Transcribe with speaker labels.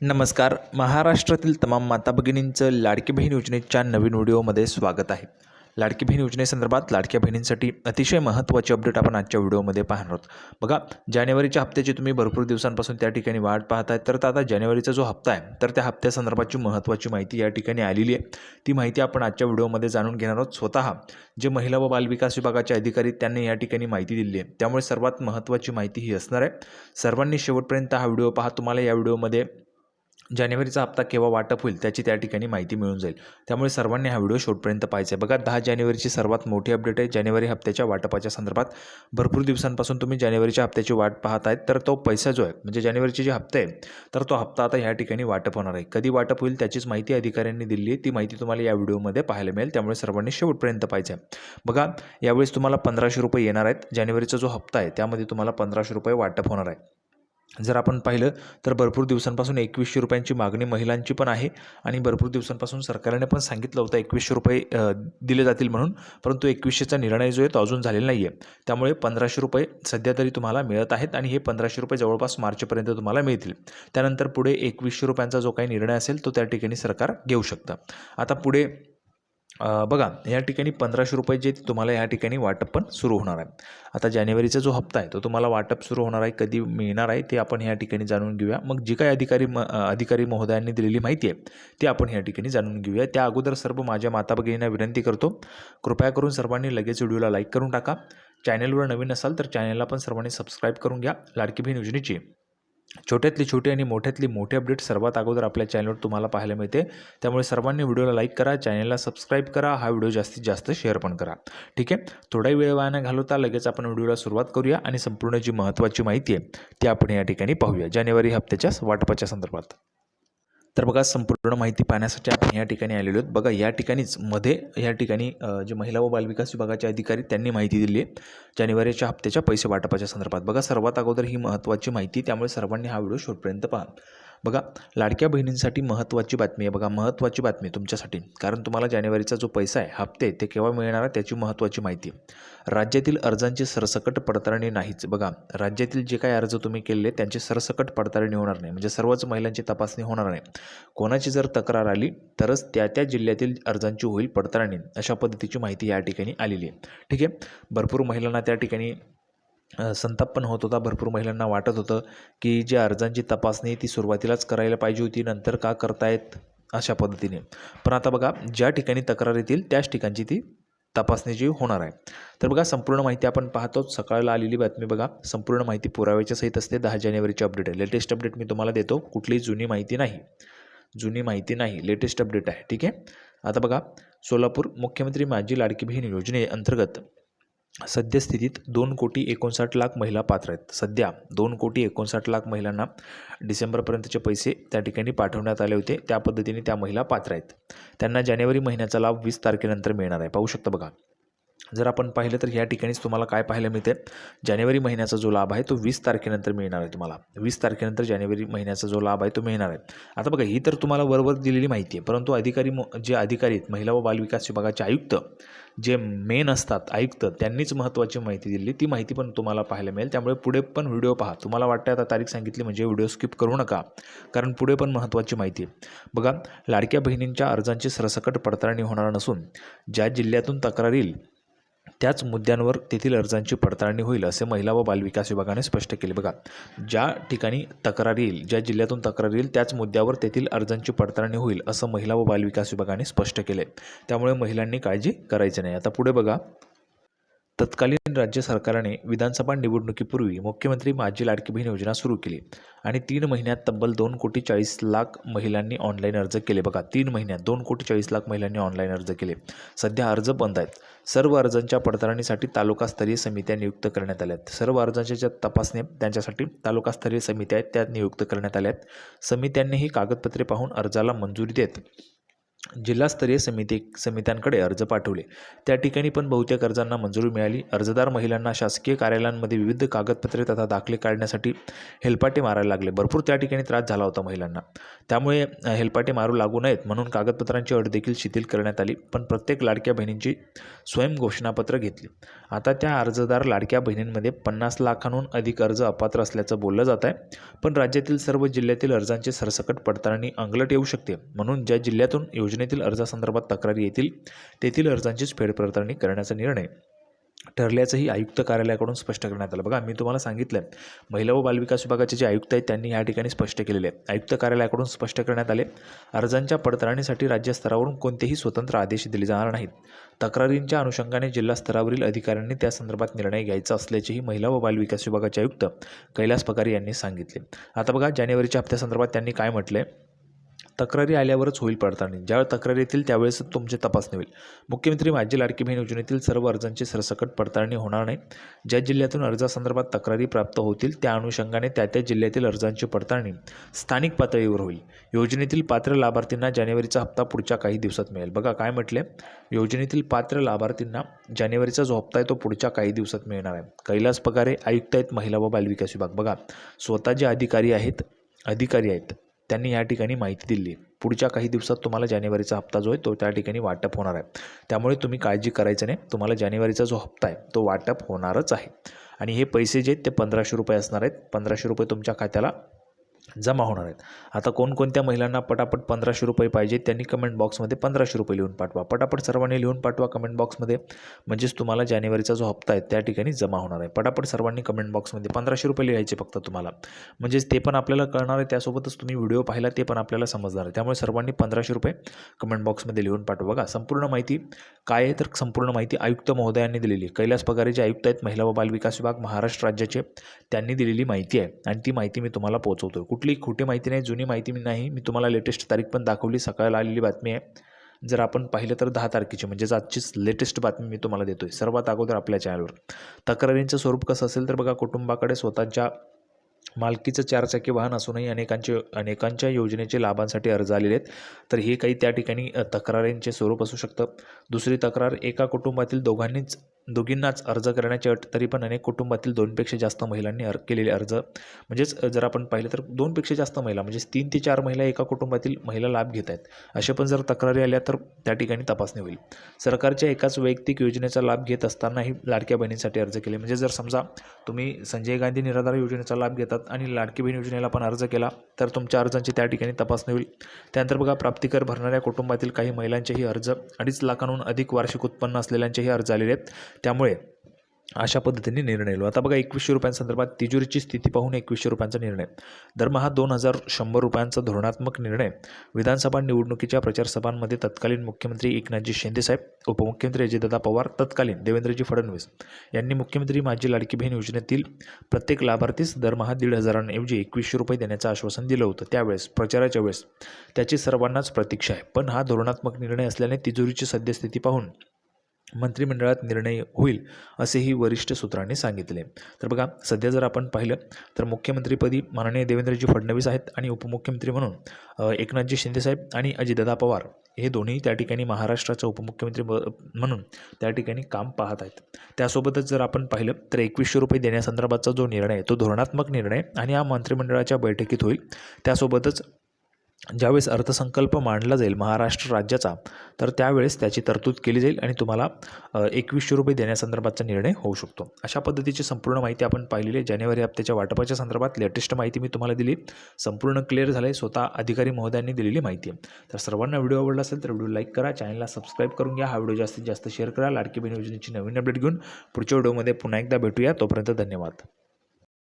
Speaker 1: नमस्कार. महाराष्ट्रातील तमाम माता भगिनींचं लाडकी बहीण योजनेच्या नवीन व्हिडिओमध्ये स्वागत आहे. लाडकी बहीण योजनेसंदर्भात लाडक्या बहिणींसाठी अतिशय महत्त्वाची अपडेट आपण आजच्या व्हिडिओमध्ये पाहणार आहोत. बघा जानेवारीच्या हप्त्याची तुम्ही भरपूर दिवसांपासून त्या ठिकाणी वाट पाहताय. तर आता जानेवारीचा जो हप्ता आहे तर त्या हप्त्यासंदर्भाची महत्त्वाची माहिती या ठिकाणी आलेली आहे. ती माहिती आपण आजच्या व्हिडिओमध्ये जाणून घेणार आहोत. स्वतः जे महिला व बालविकास विभागाचे अधिकारी त्यांनी या ठिकाणी माहिती दिली आहे. त्यामुळे सर्वात महत्त्वाची माहिती ही असणार आहे. सर्वांनी शेवटपर्यंत हा व्हिडिओ पहा. तुम्हाला या व्हिडिओमध्ये जानेवारीचा हप्ता केव्हा वाटप होईल त्याची त्या ठिकाणी माहिती मिळून जाईल. त्यामुळे सर्वांनी हा व्हिडिओ शेवटपर्यंत पाहायचा आहे. बघा दहा जानेवारीची सर्वात मोठी अपडेट आहे जानेवारी हप्त्याच्या वाटपाच्या संदर्भात. भरपूर दिवसांपासून तुम्ही जानेवारीच्या हप्त्याची वाट पाहत आहेत तर तो पैसा जो आहे म्हणजे जानेवारीचे जे हप्ते आहे तर तो हप्ता आता ह्या ठिकाणी वाटप होणार आहे. कधी वाटप होईल त्याचीच माहिती अधिकाऱ्यांनी दिली आहे. ती माहिती तुम्हाला या व्हिडिओमध्ये पाहायला मिळेल. त्यामुळे सर्वांनी शेवटपर्यंत पाहिजे आहे. बघा यावेळेस तुम्हाला पंधराशे रुपये येणार आहेत. जानेवारीचा जो हप्ता आहे त्यामध्ये तुम्हाला पंधराशे रुपये वाटप होणार आहे. जर आपण पाहिलं तर भरपूर दिवसांपासून एकवीसशे रुपयांची मागणी महिलांची पण आहे आणि भरपूर दिवसांपासून सरकारने पण सांगितलं होतं एकवीसशे रुपये दिले जातील म्हणून. परंतु एकवीसशेचा निर्णय जो आहे तो अजून झालेला नाही आहे त्यामुळे पंधराशे रुपये सध्या तरी तुम्हाला मिळत आहेत आणि हे पंधराशे रुपये जवळपास मार्चपर्यंत तुम्हाला मिळतील. त्यानंतर पुढे एकवीसशे रुपयांचा जो काही निर्णय असेल तो त्या ठिकाणी सरकार घेऊ शकतं. आता पुढे बघा या ठिकाणी पंधराशे रुपये जे तुम्हाला या ठिकाणी वाटप पण सुरू होणार आहे. आता जानेवारीचा जो हप्ता आहे तो तुम्हाला वाटप सुरू होणार आहे कधी मिळणार आहे ते आपण या ठिकाणी जाणून घेऊया. मग जी काही अधिकारी म अधिकारी महोदयांनी दिलेली माहिती आहे ती आपण या ठिकाणी जाणून घेऊया. त्या अगोदर सर्व माझ्या माता भगिनींना विनंती करतो कृपया करून सर्वांनी लगेच व्हिडिओला लाईक करून टाका. चॅनलवर नवीन असाल तर चॅनलला पण सर्वांनी सबस्क्राईब करून घ्या. लाडकी बहीण योजनेची छोट्यातली छोटी आणि मोठ्यातली मोठी अपडेट सर्वात अगोदर आपल्या चॅनलवर तुम्हाला पाहायला मिळते. त्यामुळे सर्वांनी व्हिडिओला लाईक करा चॅनलला सबस्क्राईब करा हा व्हिडिओ जास्तीत जास्त शेअर पण करा. ठीक आहे? थोडाही वेळ वाया घालवता लगेच आपण व्हिडिओला सुरुवात करूया आणि संपूर्ण जी महत्त्वाची माहिती आहे ती आपण या ठिकाणी पाहूया. जानेवारी हप्त्याच्या वाटपाच्या संदर्भात. तर बघा संपूर्ण माहिती पाहण्यासाठी आपण या ठिकाणी आलेलो आहोत. बघा या ठिकाणीच मध्ये या ठिकाणी जे महिला व बालविकास विभागाचे अधिकारी त्यांनी माहिती दिली आहे. जानेवारीच्या हप्त्याच्या पैसे वाटपाच्या संदर्भात. बघा सर्वात अगोदर ही महत्त्वाची माहिती त्यामुळे सर्वांनी हा व्हिडिओ शेवटपर्यंत पहा. बघा लाडक्या बहिणींसाठी महत्त्वाची बातमी आहे बघा महत्त्वाची बातमी तुमच्यासाठी. कारण तुम्हाला जानेवारीचा जो पैसा आहे हप्ते ते केव्हा मिळणार आहे त्याची महत्त्वाची माहिती राज्यातील अर्जांची सरसकट पडताळणी नाहीच. बघा राज्यातील जे काही अर्ज तुम्ही केलेले त्यांची सरसकट पडताळणी होणार नाही. म्हणजे सर्वच महिलांची तपासणी होणार नाही. कोणाची जर तक्रार आली तरच त्या त्या जिल्ह्यातील अर्जांची होईल पडताळणी. अशा पद्धतीची माहिती या ठिकाणी आलेली आहे. ठीक आहे? भरपूर महिलांना त्या ठिकाणी संताप पण होत होता. भरपूर महिलांना वाटत होतं की जी अर्जांची तपासणी ती सुरुवातीलाच करायला पाहिजे होती नंतर का करतायत अशा पद्धतीने. पण आता बघा ज्या ठिकाणी तक्रार येतील त्याच ठिकाणची ती तपासणी जी होणार आहे. तर बघा संपूर्ण माहिती आपण पाहतो सकाळला आलेली बातमी बघा. संपूर्ण माहिती पुराव्याच्या सहित असते. दहा जानेवारीची अपडेट आहे. लेटेस्ट अपडेट मी तुम्हाला देतो. कुठलीही जुनी माहिती नाही. जुनी माहिती नाही. लेटेस्ट अपडेट आहे. ठीक आहे? आता बघा सोलापूर मुख्यमंत्री माझी लाडकी बहीण योजनेअंतर्गत सद्यस्थितीत दोन कोटी एकोणसाठ लाख महिला पात्र आहेत. सध्या दोन कोटी एकोणसाठ लाख महिलांना डिसेंबरपर्यंतचे पैसे त्या ठिकाणी पाठवण्यात आले होते. त्या पद्धतीने त्या महिला पात्र आहेत. त्यांना जानेवारी महिन्याचा लाभ वीस तारखेनंतर मिळणार आहे. पाहू शकता बघा. जर आपण पाहिलं तर ह्या ठिकाणीच तुम्हाला काय पाहायला मिळते? जानेवारी महिन्याचा जो लाभ आहे तो वीस तारखेनंतर मिळणार आहे तुम्हाला. वीस तारखेनंतर जानेवारी महिन्याचा जो लाभ आहे तो मिळणार आहे. आता बघा ही तर तुम्हाला वरवर दिलेली माहिती आहे परंतु अधिकारी म- जे अधिकारी आहेत महिला व बालविकास विभागाचे आयुक्त जे मेन असतात आयुक्त त्यांनीच महत्त्वाची माहिती दिली ती माहिती पण तुम्हाला पाहायला मिळेल. त्यामुळे पुढे पण व्हिडिओ पहा. तुम्हाला वाटतं आता तारीख सांगितली म्हणजे व्हिडिओ स्किप करू नका कारण पुढे पण महत्त्वाची माहिती आहे. बघा लाडक्या बहिणींच्या अर्जांची सरसकट पडताळणी होणार नसून ज्या जिल्ह्यातून तक्रार येईल त्याच मुद्द्यांवर तेथील अर्जांची पडताळणी होईल असे महिला व बालविकास विभागाने स्पष्ट केले. बघा ज्या ठिकाणी तक्रार येईल ज्या जिल्ह्यातून तक्रार येईल त्याच मुद्द्यावर तेथील अर्जांची पडताळणी होईल असं महिला व बालविकास विभागाने स्पष्ट केले. त्यामुळे महिलांनी काळजी करायची नाही. आता पुढे बघा. तत्कालीन राज्य सरकारने विधानसभा निवडणुकीपूर्वी मुख्यमंत्री माझी लाडकी बहीण योजना सुरू केली आणि तीन महिन्यात तब्बल दोन कोटी चाळीस लाख महिलांनी ऑनलाईन अर्ज केले. बघा तीन महिन्यात दोन कोटी चाळीस लाख महिलांनी ऑनलाईन अर्ज केले. सध्या अर्ज बंद आहेत. सर्व अर्जांच्या पडताळणीसाठी तालुकास्तरीय समित्या नियुक्त करण्यात आल्या आहेत. सर्व अर्जांच्या ज्या तपासण्या त्यांच्यासाठी तालुकास्तरीय समित्या आहेत त्या नियुक्त करण्यात आल्या आहेत. समित्यांनी ही कागदपत्रे पाहून अर्जाला मंजुरी देत जिल्हास्तरीय समिती समित्यांकडे अर्ज पाठवले. त्या ठिकाणी पण बहुतेक अर्जांना मंजुरी मिळाली. अर्जदार महिलांना शासकीय कार्यालयांमध्ये विविध कागदपत्रे तथा दाखले काढण्यासाठी हेलपाटे मारायला लागले. भरपूर त्या ठिकाणी त्रास झाला होता महिलांना. त्यामुळे हेलपाटे मारू लागू नयेत म्हणून कागदपत्रांची अट देखील शिथिल करण्यात आली. पण प्रत्येक लाडक्या बहिणींची स्वयं घोषणापत्र घेतली. आता त्या अर्जदार लाडक्या बहिणींमध्ये पन्नास लाखांहून अधिक अर्ज अपात्र असल्याचं बोललं जात आहे. पण राज्यातील सर्व जिल्ह्यातील अर्जांची सरसकट पडताळणी अंगलट येऊ शकते. म्हणून ज्या जिल्ह्यातून योजनेतील अर्जासंदर्भात तक्रारी येतील तेथील अर्जांचीच फेडपडताळणी करण्याचा निर्णय ठरल्याचंही आयुक्त कार्यालयाकडून स्पष्ट करण्यात आलं. बघा मी तुम्हाला सांगितलं महिला व बालविकास विभागाचे जे आयुक्त आहेत त्यांनी या ठिकाणी स्पष्ट केलेले आहे. आयुक्त कार्यालयाकडून स्पष्ट करण्यात आले अर्जांच्या पडताळणीसाठी राज्यस्तरावरून कोणतेही स्वतंत्र आदेश दिले जाणार नाहीत. तक्रारींच्या अनुषंगाने जिल्हा स्तरावरील अधिकाऱ्यांनी त्या संदर्भात निर्णय घ्यायचा असल्याचेही महिला व बालविकास विभागाचे आयुक्त कैलास पगार यांनी सांगितले. आता बघा जानेवारीच्या हप्त्यासंदर्भात त्यांनी काय म्हटलं आहे तक्रारी आल्यावरच होईल पडताळणी. ज्यावेळी तक्रारी येतील त्यावेळेस तुमची तपासणी होईल. मुख्यमंत्री माझी लाडकी बहीण योजनेतील सर्व अर्जांची सरसकट पडताळणी होणार नाही. ज्या जिल्ह्यातून अर्जासंदर्भात तक्रारी प्राप्त होतील त्या अनुषंगाने त्या त्या जिल्ह्यातील अर्जांची पडताळणी स्थानिक पातळीवर होईल. योजनेतील पात्र लाभार्थींना जानेवारीचा हप्ता पुढच्या काही दिवसात मिळेल. बघा काय म्हटले योजनेतील पात्र लाभार्थींना जानेवारीचा जो हप्ता आहे तो पुढच्या काही दिवसात मिळणार आहे. कैलास पगारे आयुक्त आहेत महिला व बालविकास विभाग. बघा स्वतः जे अधिकारी आहेत अधिकारी आहेत त्यांनी या ठिकाणी माहिती दिली. पुढच्या काही दिवसात तुम्हाला जानेवारीचा हप्ता जो आहे तो त्या ठिकाणी वाटप होणार आहे. त्यामुळे तुम्ही काळजी करायचं नाही. तुम्हाला जानेवारीचा जो हप्ता आहे तो वाटप होणारच आहे. आणि हे पैसे जे आहेत ते पंधराशे रुपये असणार आहेत. पंधराशे रुपये तुमच्या खात्याला जमा होणार आहेत. आता कोणकोणत्या महिलांना पटापट पंधराशे रुपये पाहिजे त्यांनी कमेंट बॉक्समध्ये पंधराशे रुपये लिहून पाठवा. पटापट सर्वांनी लिहून पाठवा कमेंट बॉक्समध्ये म्हणजेच तुम्हाला जानेवारीचा जो हप्ता आहे त्या ठिकाणी जमा होणार आहे. पटापट सर्वांनी कमेंट बॉक्समध्ये पंधराशे रुपये लिहायचे फक्त तुम्हाला. म्हणजेच ते पण आपल्याला कळणार आहे त्यासोबतच तुम्ही व्हिडिओ पाहिला ते पण आपल्याला समजणार आहे. त्यामुळे सर्वांनी पंधराशे रुपये कमेंट बॉक्समध्ये लिहून पाठवा. बघा संपूर्ण माहिती काय आहे तर संपूर्ण माहिती आयुक्त महोदयांनी दिलेली आहे. कैलास पगारे जे आयुक्त आहेत महिला व बालविकास विभाग महाराष्ट्र राज्याचे त्यांनी दिलेली माहिती आहे. आणि ती माहिती मी तुम्हाला पोहोचवतो कुठली खोटी माहिती नाही जुनी माहिती मी नाही. मी तुम्हाला लेटेस्ट तारीख पण दाखवली. सकाळला आलेली बातमी आहे. जर आपण पाहिलं तर दहा तारखेची म्हणजेच आजचीच लेटेस्ट बातमी मी तुम्हाला देतोय. सर्वात अगोदर आपल्या चॅनलवर तक्रारींचं स्वरूप कसं असेल तर बघा कुटुंबाकडे स्वतःच्या मालकीचं चारचाकी वाहन असूनही अनेकांचे अनेकांच्या योजनेचे लाभांसाठी अर्ज आलेले आहेत. तर हे काही त्या ठिकाणी तक्रारींचे स्वरूप असू शकतं. दुसरी तक्रार एका कुटुंबातील दोघांनीच दोघींनाच अर्ज करण्याची अट तरी पण अनेक कुटुंबातील दोनपेक्षा जास्त महिलांनी अर् केलेले अर्ज. म्हणजेच जर आपण पाहिलं तर दोनपेक्षा जास्त महिला म्हणजेच तीन ते चार महिला एका कुटुंबातील महिला लाभ घेत आहेत. असे पण जर तक्रारी आल्या तर त्या ठिकाणी तपासणी होईल. सरकारच्या एकाच वैयक्तिक योजनेचा लाभ घेत असतानाही लाडक्या बहिणींसाठी अर्ज केले. म्हणजे जर समजा तुम्ही संजय गांधी निराधार योजनेचा लाभ घेतात आणि लाडकी बहीण योजनेला पण अर्ज केला तर तुमच्या अर्जांची त्या ठिकाणी तपासणी होईल. त्यानंतर बघा प्राप्तिकर भरणाऱ्या कुटुंबातील काही महिलांचेही अर्ज अडीच लाखांहून अधिक वार्षिक उत्पन्न असलेल्यांचेही अर्ज आलेले आहेत. त्यामुळे अशा पद्धतीने निर्णय लो आता बघा एकवीसशे रुपयांसंदर्भात तिजोरीची स्थिती पाहून एकवीसशे रुपयांचा निर्णय. दरमहा दोन हजार शंभर रुपयांचा धोरणात्मक निर्णय. विधानसभा निवडणुकीच्या प्रचारसभांमध्ये तत्कालीन मुख्यमंत्री एकनाथजी शिंदेसाहेब उपमुख्यमंत्री अजितदादा पवार तत्कालीन देवेंद्रजी फडणवीस यांनी मुख्यमंत्री माझी लाडकी बहीण योजनेतील प्रत्येक लाभार्थीस दरमहा दीड हजारांऐवजी एकवीसशे रुपये देण्याचं आश्वासन दिलं होतं. त्यावेळेस प्रचाराच्या वेळेस त्याची सर्वांनाच प्रतीक्षा आहे. पण हा धोरणात्मक निर्णय असल्याने तिजोरीची सद्यस्थिती पाहून मंत्रिमंडळात निर्णय होईल असेही वरिष्ठ सूत्रांनी सांगितले. तर बघा सध्या जर आपण पाहिलं तर मुख्यमंत्रीपदी माननीय देवेंद्रजी फडणवीस आहेत आणि उपमुख्यमंत्री म्हणून एकनाथजी शिंदेसाहेब आणि अजितदादा पवार हे दोन्ही त्या ठिकाणी महाराष्ट्राचा उपमुख्यमंत्री म्हणून त्या ठिकाणी काम पाहत आहेत. त्यासोबतच जर आपण पाहिलं तर एकवीसशे रुपये देण्यासंदर्भातचा जो निर्णय आहे तो धोरणात्मक निर्णय आणि हा मंत्रिमंडळाच्या बैठकीत होईल. त्यासोबतच ज्यावेळेस अर्थसंकल्प मांडला जाईल महाराष्ट्र राज्याचा तर त्यावेळेस त्याची तरतूद केली जाईल आणि तुम्हाला एकवीसशे रुपये देण्यासंदर्भातचा निर्णय होऊ शकतो. अशा पद्धतीची संपूर्ण माहिती आपण पाहिलेली आहे. जानेवारी हप्त्याच्या वाटपाच्या संदर्भात लेटेस्ट माहिती मी तुम्हाला दिली. संपूर्ण क्लिअर झालं आहे स्वतः अधिकारी महोदयांनी दिलेली माहिती आहे. तर सर्वांना व्हिडिओ आवडला असेल तर व्हिडिओ लाईक करा. चॅनलला सबस्क्राईब करून घ्या. हा व्हिडिओ जास्तीत जास्त शेअर करा. लाडकी बहीण योजनेची नवीन अपडेट घेऊन पुढच्या व्हिडिओमध्ये पुन्हा एकदा भेटूया. तोपर्यंत धन्यवाद.